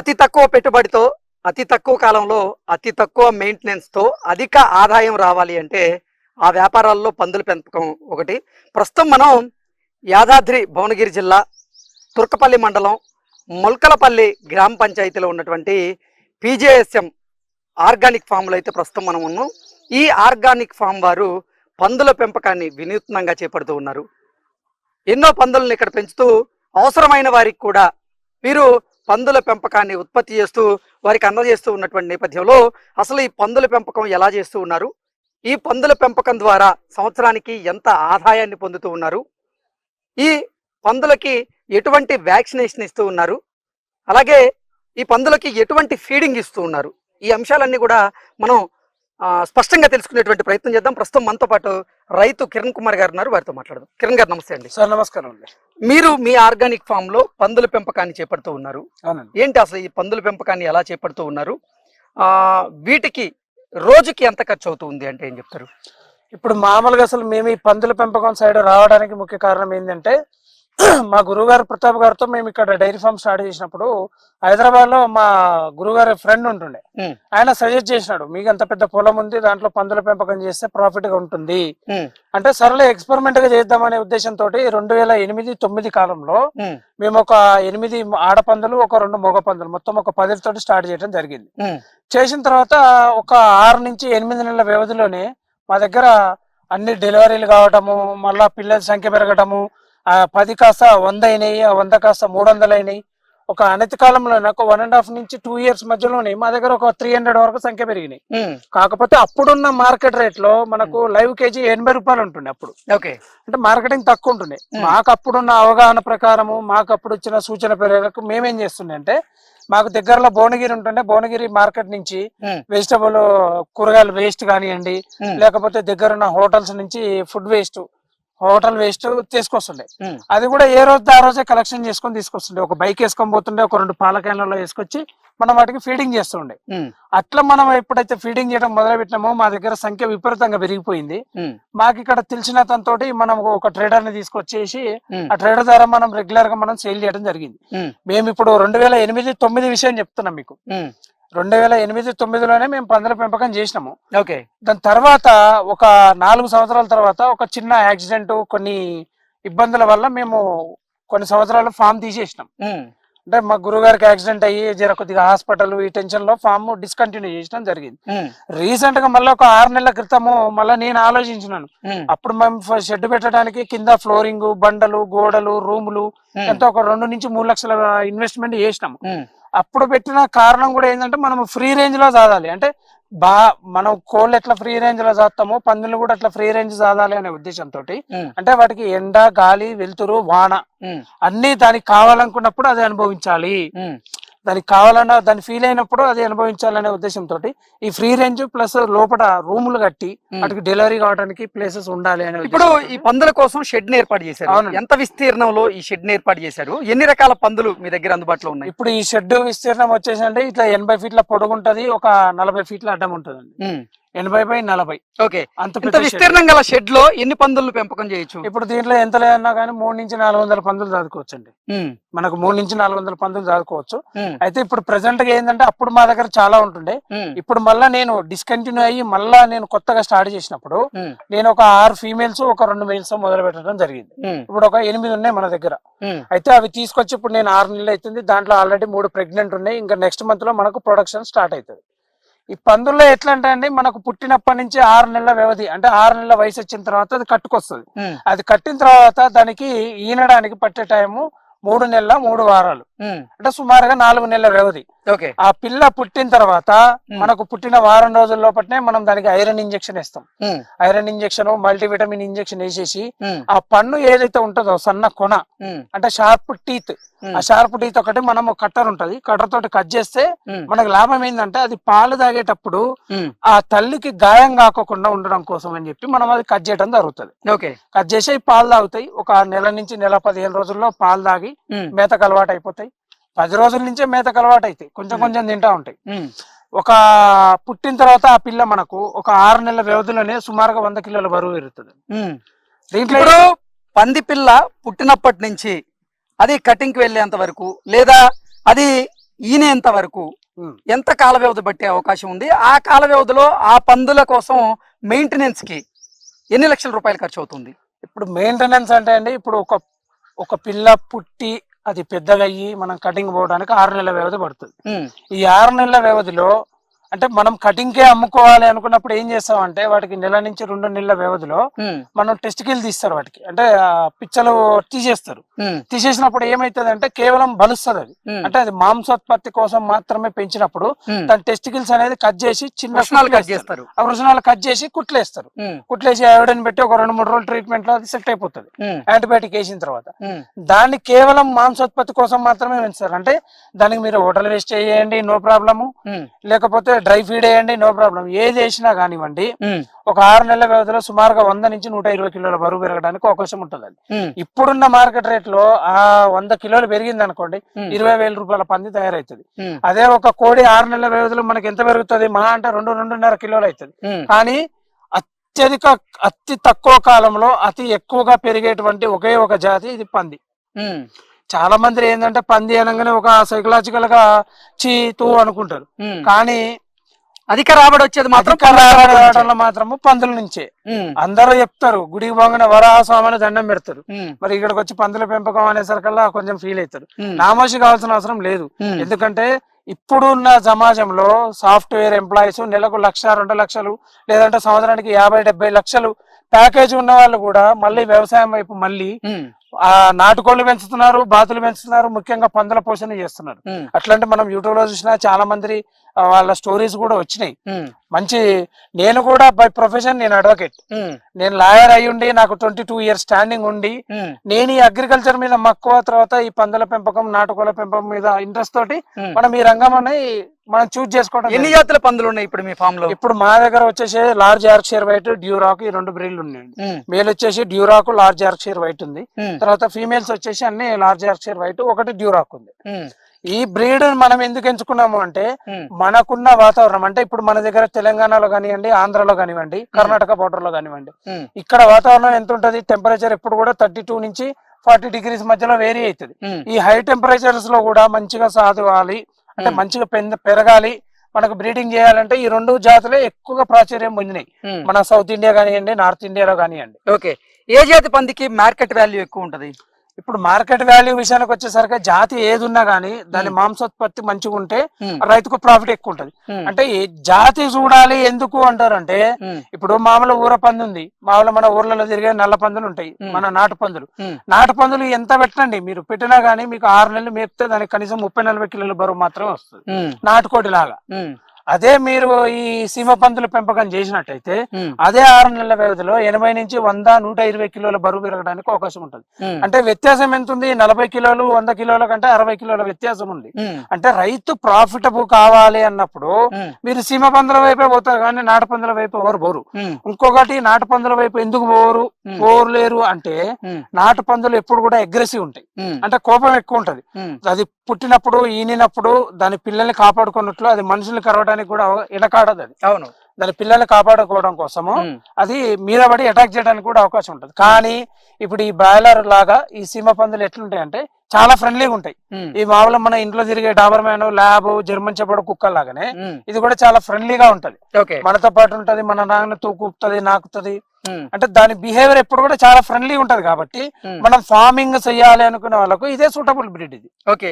అతి తక్కువ పెట్టుబడితో అతి తక్కువ కాలంలో అతి తక్కువ మెయింటెనెన్స్తో అధిక ఆదాయం రావాలి అంటే ఆ వ్యాపారాల్లో పందుల పెంపకం ఒకటి. ప్రస్తుతం మనం యాదాద్రి భువనగిరి జిల్లా తుర్కపల్లి మండలం మొల్కలపల్లి గ్రామ పంచాయతీలో ఉన్నటువంటి పీజేఎస్ఎం ఆర్గానిక్ ఫామ్లో అయితే ప్రస్తుతం మనం ఉన్నాం. ఈ ఆర్గానిక్ ఫామ్ వారు పందుల పెంపకాన్ని వినూత్నంగా చేపడుతూ ఉన్నారు. ఎన్నో పందులను ఇక్కడ పెంచుతూ అవసరమైన వారికి కూడా వీరు పందుల పెంపకాన్ని ఉత్పత్తి చేస్తూ వారికి అందజేస్తూ ఉన్నటువంటి నేపథ్యంలో అసలు ఈ పందుల పెంపకం ఎలా చేస్తూ ఉన్నారు? ఈ పందుల పెంపకం ద్వారా సంవత్సరానికి ఎంత ఆదాయాన్ని పొందుతూ ఉన్నారు? ఈ పందులకి ఎటువంటి వ్యాక్సినేషన్ ఇస్తూ ఉన్నారు? అలాగే ఈ పందులకి ఎటువంటి ఫీడింగ్ ఇస్తూ ఉన్నారు? ఈ అంశాలన్నీ కూడా మనం స్పష్టంగా తెలుసుకునేటువంటి ప్రయత్నం చేద్దాం. ప్రస్తుతం మనతో పాటు రైతు కిరణ్ కుమార్ గారు ఉన్నారు. వారితో మాట్లాడదాం. కిరణ్ గారు నమస్తే అండి. సార్ నమస్కారం అండి. మీరు మీ ఆర్గానిక్ ఫామ్లో పందుల పెంపకాన్ని చేపడుతూ ఉన్నారు. అవునండి. ఏంటి అసలు ఈ పందుల పెంపకాన్ని ఎలా చేపడుతూ ఉన్నారు? ఆ వీటికి రోజుకి ఎంత ఖర్చు అవుతుంది అంటే ఏం చెప్తారు? ఇప్పుడు మామూలుగా అసలు మేము ఈ పందుల పెంపకం సైడ్ రావడానికి ముఖ్య కారణం ఏంటంటే మా గురుగారు ప్రతాప్ గారితో మేము ఇక్కడ డైరీ ఫామ్ స్టార్ట్ చేసినప్పుడు హైదరాబాద్లో మా గురుగారి ఫ్రెండ్ ఉంటుండే. ఆయన సజెస్ట్ చేసినాడు మీకు అంత పెద్ద పొలం ఉంది దాంట్లో పందుల పెంపకం చేస్తే ప్రాఫిట్గా ఉంటుంది అంటే సరళ ఎక్స్పెరిమెంట్గా చేద్దామనే ఉద్దేశంతో రెండు వేల ఎనిమిది తొమ్మిది కాలంలో మేము. ఒక ఎనిమిది ఆడపందులు ఒక రెండు మగ పందులు మొత్తం ఒక పదితోటి స్టార్ట్ చేయడం జరిగింది. చేసిన తర్వాత ఒక ఆరు నుంచి ఎనిమిది నెలల వ్యవధిలోనే మా దగ్గర అన్ని డెలివరీలు కావటము మళ్ళా పిల్లల సంఖ్య పెరగటము ఆ పది కాస్త వంద అయినాయి ఆ వంద కాస్త మూడు వందలు అయినాయి ఒక అనతి కాలంలో నాకు వన్ అండ్ హాఫ్ నుంచి టూ ఇయర్స్ మధ్యలోనే మా దగ్గర ఒక త్రీ హండ్రెడ్ వరకు సంఖ్య పెరిగినాయి. కాకపోతే అప్పుడున్న మార్కెట్ రేట్లో మనకు లైవ్ కేజీ ఎనభై రూపాయలు ఉంటుండే అప్పుడు. ఓకే. అంటే మార్కెటింగ్ తక్కువ ఉంటుండే. మాకు అప్పుడున్న అవగాహన ప్రకారము మాకు అప్పుడు ఇచ్చిన సూచన మేరకు మేమేం చేస్తుండే అంటే మాకు దగ్గరలో భువనగిరి ఉంటుండే. భువనగిరి మార్కెట్ నుంచి. వెజిటబుల్ కూరగాయలు వేస్ట్ కానివ్వండి. లేకపోతే దగ్గరున్న హోటల్స్ నుంచి ఫుడ్ వేస్ట్ హోటల్ వేస్ట్ తీసుకొస్తుండే. అది కూడా ఏ రోజు ఆ రోజే కలెక్షన్ చేసుకొని తీసుకొస్తుండే. ఒక బైక్ వేసుకొని పోతుండే ఒక రెండు పాల క్యాన్లలో వేసుకొచ్చి మనం వాటికి ఫీడింగ్ చేస్తుండే. అట్లా మనం ఎప్పుడైతే ఫీడింగ్ చేయడం మొదలు పెట్టినామో మా దగ్గర సంఖ్య విపరీతంగా పెరిగిపోయింది. మాకు ఇక్కడ తెలిసిన తోటి మనం ఒక ట్రేడర్ని తీసుకొచ్చేసి ఆ ట్రేడర్ ద్వారా మనం రెగ్యులర్గా మనం సేల్ చేయడం జరిగింది. మేము ఇప్పుడు రెండు వేల ఎనిమిది తొమ్మిది విషయం చెప్తున్నాం మీకు. రెండు వేల ఎనిమిది తొమ్మిదిలోనే మేము పందుల పెంపకం చేసినాము. ఓకే. దాని తర్వాత ఒక నాలుగు సంవత్సరాల తర్వాత ఒక చిన్న యాక్సిడెంట్ కొన్ని ఇబ్బందుల వల్ల మేము కొన్ని సంవత్సరాలు ఫామ్ తీసేసినాం. అంటే మా గురుగారికి యాక్సిడెంట్ అయ్యి జర కొద్దిగా హాస్పిటల్ ఈ టెన్షన్లో ఫామ్ డిస్కంటిన్యూ చేసడం జరిగింది. రీసెంట్గా మళ్ళీ ఒక ఆరు నెలల క్రితము మళ్ళీ నేను ఆలోచించినాను. అప్పుడు మేము షెడ్ పెట్టడానికి కింద ఫ్లోరింగ్ బండలు గోడలు రూములు ఎంతో ఒక రెండు నుంచి మూడు లక్షల ఇన్వెస్ట్మెంట్ చేసినాము. అప్పుడు పెట్టిన కారణం కూడా ఏంటంటే మనం ఫ్రీ రేంజ్లో చాదాలి అంటే బా మనం కోళ్ళు ఎట్లా ఫ్రీ రేంజ్లో చాస్తామో పందులు కూడా అట్లా ఫ్రీ రేంజ్ చాదాలి అనే ఉద్దేశంతో అంటే వాటికి ఎండ గాలి వెలుతురు వాన అన్ని దానికి కావాలనుకున్నప్పుడు అది అనుభవించాలి. దానికి కావాలన్నా దాన్ని ఫీల్ అయినప్పుడు అది అనుభవించాలనే ఉద్దేశంతో ఈ ఫ్రీ రేంజ్ ప్లస్ లోపల రూములు కట్టి. వాటికి డెలివరీ కావడానికి ప్లేసెస్ ఉండాలి అనే ఇప్పుడు. ఈ పందుల కోసం షెడ్ ఏర్పాటు చేశారు. ఎంత విస్తీర్ణంలో ఈ షెడ్ ఏర్పాటు చేశారు ఎన్ని రకాల పందులు మీ దగ్గర అందుబాటులో ఉన్నాయి ఇప్పుడు ఈ షెడ్ విస్తీర్ణం వచ్చేసి అంటే ఇట్లా ఎనభై ఫీట్ల పొడుగు ఉంటది ఒక నలభై ఫీట్ల అడ్డం ఉంటదండి ఉమ్, ఎనభై బై నలభై. ఓకే. అంత ఇంత. విస్తీర్ణం గల షెడ్లో ఎన్ని పందులను పెంపకం చేయొచ్చు? ఇప్పుడు దీంట్లో ఎంత లేదన్నా కానీ మూడు నుంచి నాలుగు వందల పందులు చదువుకోవచ్చు అండి మనకు మూడు నుంచి నాలుగు వందల పందులు చదువుకోవచ్చు అయితే ఇప్పుడు ప్రెసెంట్గా ఏంటంటే అప్పుడు మా దగ్గర చాలా ఉంటుండే. ఇప్పుడు మళ్ళా నేను డిస్కంటిన్యూ అయ్యి మళ్ళా నేను కొత్తగా స్టార్ట్ చేసినప్పుడు నేను ఒక ఆరు ఫీమేల్స్ ఒక రెండు మేల్స్ మొదలు పెట్టడం జరిగింది. ఇప్పుడు ఒక ఎనిమిది ఉన్నాయి మన దగ్గర. అయితే అవి తీసుకొచ్చి ఇప్పుడు నేను ఆరు నెలలు అవుతుంది. దాంట్లో ఆల్రెడీ మూడు ప్రెగ్నెంట్ ఉన్నాయి. ఇంకా నెక్స్ట్ మంత్లో మనకు ప్రొడక్షన్ స్టార్ట్ అవుతుంది. ఈ పందుల్లో ఎట్లా అంటే అండి మనకు పుట్టినప్పటి నుంచి ఆరు నెలల వ్యవధి అంటే ఆరు నెలల వయసు వచ్చిన తర్వాత అది కట్టుకొస్తుంది. అది కట్టిన తర్వాత దానికి ఈనడానికి పట్టే టైము మూడు నెలల మూడు వారాలు. అంటే సుమారుగా నాలుగు నెలల వ్యవధి. ఆ పిల్ల పుట్టిన తర్వాత. మనకు పుట్టిన వారం రోజుల లోపలనే మనం దానికి ఐరన్ ఇంజెక్షన్ ఇస్తాం ఐరన్ ఇంజెక్షన్ మల్టీవిటమిన్ ఇంజెక్షన్ వేసేసి ఆ పన్ను ఏదైతే ఉంటుందో సన్న కొన అంటే షార్ప్ టీత్ ఆ షార్ప్ టీత్ ఒకటి మనం కట్టర్ ఉంటది కట్టర్ తోటి కట్ చేస్తే మనకు లాభం ఏంటంటే అది పాలు తాగేటప్పుడు ఆ తల్లికి గాయం కాకోకుండా ఉండడం కోసం అని చెప్పి మనం అది కట్ చేయడం జరుగుతుంది. ఓకే. కట్ చేసి పాలు తాగుతాయి. ఒక నెల నుంచి నెల పదిహేను రోజుల్లో పాలు తాగి మేతకు అలవాటు అయిపోతాయి పది రోజుల నుంచే మేతకు అలవాటు అవుతాయి కొంచెం. కొంచెం తింటా ఉంటాయి ఒక పుట్టిన తర్వాత ఆ పిల్ల మనకు ఒక ఆరు నెలల వ్యవధిలోనే సుమారుగా వంద కిలోల బరువు పెరుగుతుంది. దీంట్లో పంది పిల్ల పుట్టినప్పటి నుంచి అది కటింగ్కి వెళ్ళేంత వరకు లేదా అది ఈనేంత వరకు. ఎంత కాల వ్యవధి పట్టే అవకాశం ఉంది ఆ కాల వ్యవధిలో ఆ పందుల కోసం మెయింటెనెన్స్కి ఎన్ని లక్షల రూపాయలు ఖర్చు అవుతుంది ఇప్పుడు మెయింటెనెన్స్ అంటే అండి ఇప్పుడు ఒక ఒక పిల్ల పుట్టి అది పెద్దగా అయ్యి మనం కటింగ్ పోవడానికి ఆరు నెలల వ్యవధి పడుతుంది. ఈ ఆరు నెలల వ్యవధిలో అంటే మనం కటింగ్ కే అమ్ముకోవాలి అనుకున్నప్పుడు ఏం చేస్తామంటే వాటికి నెల నుంచి రెండు నెలల వ్యవధిలో మనం టెస్టికల్ తీస్తారు వాటికి. అంటే పిచ్చలు తీసేస్తారు. తీసేసినప్పుడు ఏమైతుంది అంటే కేవలం బలుస్తుంది అది. అంటే అది మాంసోత్పత్తి కోసం మాత్రమే పెంచినప్పుడు. దాని టెస్టికల్స్ అనేది కట్ చేసి చిన్న కట్. చేస్తారు. ఆ వృషణాలు కట్ చేసి కుట్లేస్తారు. కుట్లేసి ఆవిడని పెట్టి ఒక రెండు మూడు రోజులు ట్రీట్మెంట్లో అది సెట్ అయిపోతుంది. యాంటీబయాటిక్ వేసిన తర్వాత. దాన్ని కేవలం మాంసోత్పత్తి కోసం మాత్రమే పెంచుతారు. అంటే దానికి మీరు హోటల్ వేస్ట్ చేయండి నో ప్రాబ్లము లేకపోతే డ్రై ఫీడ్ వేయండి నో ప్రాబ్లం. ఏది వేసినా కానివ్వండి ఒక ఆరు నెలల వ్యవధిలో సుమారుగా వంద నుంచి నూట ఇరవై కిలోల బరువు పెరగడానికి అవకాశం ఉంటుంది ఉమ్, ఇప్పుడున్న మార్కెట్ రేట్లో ఆ వంద కిలోలు పెరిగింది అనుకోండి ఇరవై వేల రూపాయల పంది తయారవుతుంది ఉమ్, అదే ఒక కోడి ఆరు నెలల వ్యవధిలో మనకి ఎంత పెరుగుతుంది? మహా అంటే రెండు రెండున్నర కిలోలు అవుతుంది కానీ అత్యధిక అతి తక్కువ కాలంలో అతి ఎక్కువగా పెరిగేటువంటి ఒకే ఒక జాతి ఇది పంది. చాలా మంది ఏంటంటే పంది అనగానే ఒక సైకలాజికల్గా చీ తూ అనుకుంటారు. కానీ అధిక రాబడి వచ్చేది మాత్రం మాత్రము పందుల నుంచే. అందరూ చెప్తారు గుడికి పోగానే వరాహ స్వామిని దండం పెడతారు. మరి ఇక్కడికి వచ్చి పందుల పెంపకం అనేసరికల్లా కొంచెం ఫీల్ అవుతారు. నామోషి కావాల్సిన అవసరం లేదు. ఎందుకంటే ఇప్పుడున్న సమాజంలో సాఫ్ట్వేర్ ఎంప్లాయీస్ నెలకు లక్ష రెండు లక్షలు లేదంటే సంవత్సరానికి యాభై డెబ్బై లక్షలు ప్యాకేజ్ ఉన్న వాళ్ళు కూడా మళ్ళీ వ్యవసాయం వైపు మళ్ళీ ఆ నాటుకోళ్ళు పెంచుతున్నారు బాతులు పెంచుతున్నారు ముఖ్యంగా పందుల పోషణ చేస్తున్నారు. అట్లాంటి మనం యూట్యూబ్లో చూసినా చాలా మంది వాళ్ళ స్టోరీస్ కూడా వచ్చినాయి. మంచి నేను కూడా బై ప్రొఫెషన్ నేను అడ్వకేట్ నేను లాయర్ అయి ఉండి నాకు ట్వంటీ టూ ఇయర్స్ స్టాండింగ్ ఉండి నేను ఈ అగ్రికల్చర్ మీద మక్కువ తర్వాత ఈ పందుల పెంపకం నాటుకోళ్ళ పెంపకం మీద ఇంట్రెస్ట్ తోటి. మనం ఈ రంగం అనేది మనం చూస్ చేసుకోవడం ఎన్ని. జాతుల పందులు ఉన్నాయి ఇప్పుడు మీ ఫామ్లో? ఇప్పుడు మా దగ్గర వచ్చేసి లార్జ్ ఆర్క్షియర్ వైట్ డ్యూరాక్ ఈ రెండు బ్రీడ్లు ఉన్నాయండి మేల్ వచ్చేసి డ్యూరాక్ లార్జ్ ఆర్క్షియర్ వైట్ ఉంది. తర్వాత ఫీమేల్స్ వచ్చేసి అన్ని లార్జ్ ఆర్క్షియర్ వైట్ ఒకటి డ్యూరాక్ ఉంది. ఈ బ్రీడ్ మనం ఎందుకు ఎంచుకున్నాము అంటే మనకున్న వాతావరణం అంటే ఇప్పుడు మన దగ్గర తెలంగాణలో కానివ్వండి ఆంధ్రాలో కానివ్వండి కర్ణాటక border లో కానివ్వండి ఇక్కడ వాతావరణం ఎంత ఉంటది టెంపరేచర్ ఎప్పుడు కూడా థర్టీ టూ నుంచి ఫార్టీ డిగ్రీస్ మధ్యలో వేరీ అవుతుంది ఈ హై టెంపరేచర్స్లో కూడా మంచిగా సాధువాలి అంటే. మంచిగా పెరగాలి. మనకు బ్రీడింగ్ చేయాలంటే ఈ రెండు జాతులే ఎక్కువగా ప్రాచుర్యం పొందినాయి. మన సౌత్ ఇండియా కానివ్వండి నార్త్ ఇండియాలో కానివ్వండి. ఓకే. ఏ జాతి పందికి మార్కెట్ వాల్యూ ఎక్కువ ఉంటది? ఇప్పుడు మార్కెట్ వాల్యూ విషయానికి వచ్చేసరికి జాతి ఏది ఉన్నా గానీ దాని మాంసోత్పత్తి మంచిగా ఉంటే రైతుకు ప్రాఫిట్ ఎక్కువ ఉంటది అంటే జాతి చూడాలి ఎందుకు అంటారంటే ఇప్పుడు మామూలు ఊర పంది ఉంది. మామూలు మన ఊర్లలో తిరిగే నల్ల పందులు ఉంటాయి. మన నాటు పందులు. నాటు పందులు ఎంత పెట్టండి? మీరు పెట్టినా గానీ మీకు ఆరు నెలలు మేపితే దానికి కనీసం ముప్పై నలభై కిలోల బరువు మాత్రమే వస్తుంది. నాటుకోటి లాగా. అదే మీరు ఈ సీమ పందుల పెంపకం చేసినట్టయితే అదే ఆరు నెలల వ్యవధిలో ఎనభై నుంచి వంద నూట ఇరవై కిలోల బరువు పెరగడానికి అవకాశం ఉంటుంది. అంటే వ్యత్యాసం ఎంత ఉంది నలభై కిలోలు వంద కిలోల కంటే అరవై కిలోల వ్యత్యాసం ఉంది. అంటే రైతు ప్రాఫిటబుల్ కావాలి అన్నప్పుడు మీరు సీమ పందుల వైపే పోతారు కానీ నాటు పందుల వైపు ఎవరు పోరు. ఇంకొకటి నాటు పందుల వైపు ఎందుకు పోరు? ఉమ్, పోరులేరు అంటే నాటు పందులు ఎప్పుడు కూడా అగ్రెసివ్ ఉంటాయి. అంటే కోపం ఎక్కువ ఉంటది. అది పుట్టినప్పుడు ఈనినప్పుడు దాని పిల్లల్ని కాపాడుకున్నట్లు అది మనుషుల్ని కరవడానికి కూడా వెనకాడదు అది. అవును. దాని పిల్లల్ని కాపాడుకోవడం కోసము అది మీద పడి అటాక్ చేయడానికి కూడా అవకాశం ఉంటుంది. కానీ ఇప్పుడు ఈ బాయిలర్ లాగా ఈ సీమ పందులు ఎట్లుంటాయి అంటే చాలా ఫ్రెండ్లీగా ఉంటాయి. ఈ మామూలు మన ఇంట్లో తిరిగే డాబర్ మ్యాన్ ల్యాబ్ జర్మన్ చెప్పడు కుక్క లాగానే ఇది కూడా చాలా ఫ్రెండ్లీగా ఉంటది. మనతో పాటు ఉంటది మన నాన్న తూకుతుంది నాకుతుంది. అంటే దాని బిహేవియర్ ఎప్పుడు కూడా చాలా ఫ్రెండ్లీ ఉంటది కాబట్టి మనం ఫార్మింగ్ చేయాలి అనుకునే వాళ్ళకు ఇదే సూటబుల్ బ్రీడ్ ఇది. ఓకే.